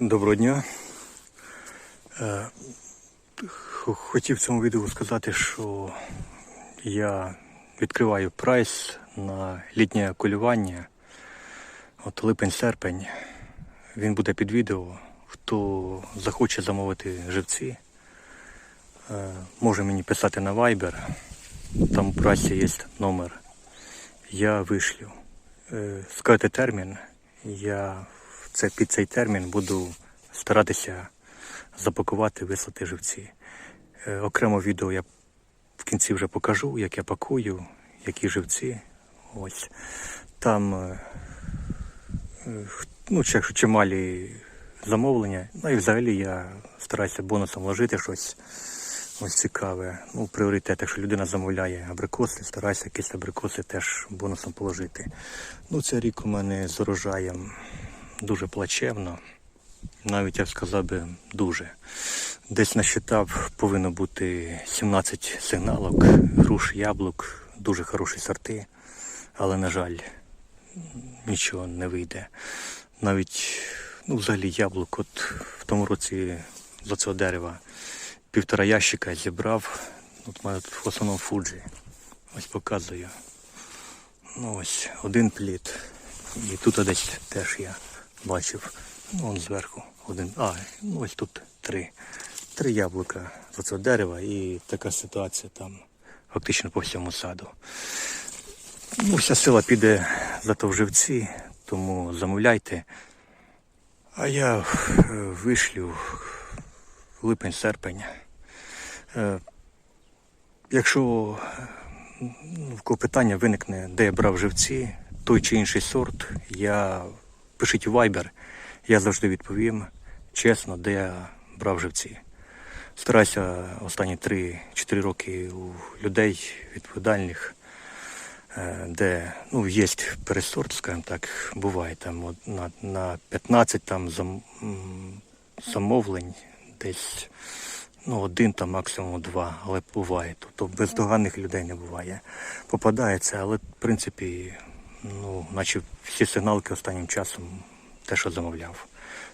Доброго дня. Е, Хотів в цьому відео сказати, що я відкриваю прайс на літнє кулювання. От липень-серпень. Він буде під відео. Хто захоче замовити живці, е, може мені писати на Viber. Там в прайсі є номер. Я вишлю. Е, Скажете термін, я це, під цей термін буду старатися запакувати, вислати живці. Е, Окремо відео я в кінці вже покажу, як я пакую, які живці. Ось. Там е, е, ну, чималі замовлення. Ну і взагалі я стараюся бонусом вложити щось ось цікаве. Ну, пріоритет, якщо людина замовляє абрикоси, стараюся якісь абрикоси теж бонусом положити. Ну, цей рік у мене з урожаєм дуже плачевно. Навіть я б сказав би дуже. Десь насчитав повинно бути 17 сигналок, груш, яблук, дуже хороші сорти, але, на жаль, нічого не вийде. Навіть, ну, взагалі, яблук, от в тому році з цього дерева півтора ящика зібрав. От мене в основному фуджі. Ось показую. Ну ось один плід. І тут десь теж я бачив. Ну, вон зверху один. А, ну ось тут три. Три яблука з цього дерева і така ситуація там фактично по всьому саду. Ну, вся сила піде зато в живці, тому замовляйте. А я е, вишлю липень-серпень. Е, Якщо ну, в питання виникне, де я брав живці, той чи інший сорт, я пишіть у Viber, я завжди відповім чесно, де я брав живці. Стараюся останні 3-4 роки у людей відповідальних, е, де ну, є пересорт, скажімо так, буває там на, на 15 там зам, замовлень десь ну, один там максимум два, але буває. Тобто бездоганних людей не буває. Попадається, але в принципі, ну, наче всі сигналки останнім часом те, що замовляв.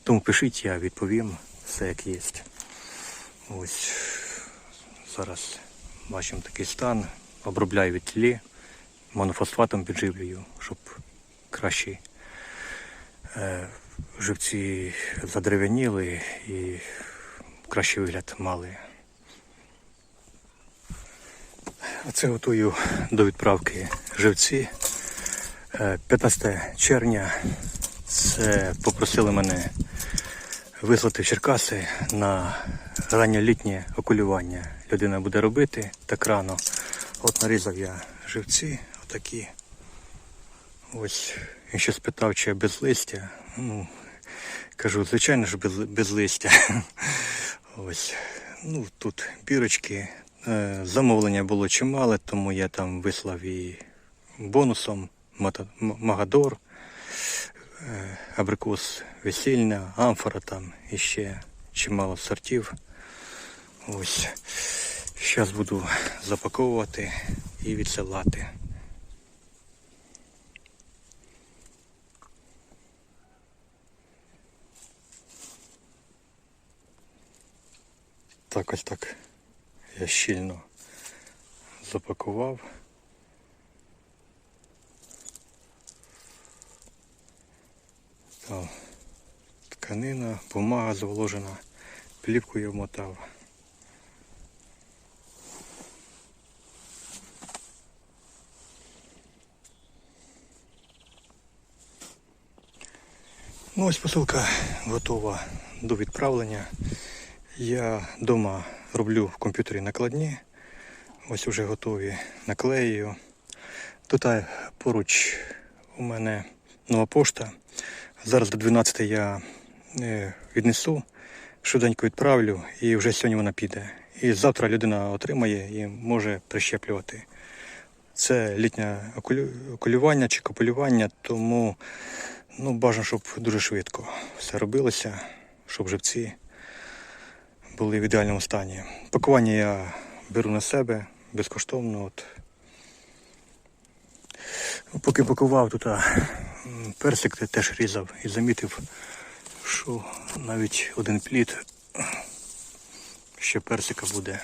Тому пишіть, я відповім все як є. Ось зараз бачимо такий стан. Обробляю від тлі, монофосфатом підживлюю, щоб кращі е, живці задерев'яніли і кращий вигляд мали. Оце готую до відправки живці. Е, 15 червня це попросили мене вислати в Черкаси на ранньолітнє окулювання. Людина буде робити так рано. От нарізав я живці, отакі. Ось він ще спитав, чи я без листя. Ну, кажу, звичайно ж без, без листя. Ось. Ну, тут бірочки. Е, Замовлення було чимале, тому я там вислав і бонусом Магадор, е, абрикос весільна, амфора там і ще чимало сортів. Ось. Зараз буду запаковувати і відсилати. Так ось так я щільно запакував. Тканина, бумага зволожена, плівку я вмотав. Ну ось посилка готова до відправлення. Я вдома роблю в комп'ютері накладні. Ось вже готові наклею. Тут поруч у мене нова пошта. Зараз до 12 я е, віднесу, швиденько відправлю і вже сьогодні вона піде. І завтра людина отримає і може прищеплювати. Це літнє окулю- окулювання чи копулювання, тому ну, бажано, щоб дуже швидко все робилося, щоб живці були в ідеальному стані. Пакування я беру на себе безкоштовно. От. Поки пакував тут персик теж різав і замітив, що навіть один плід ще персика буде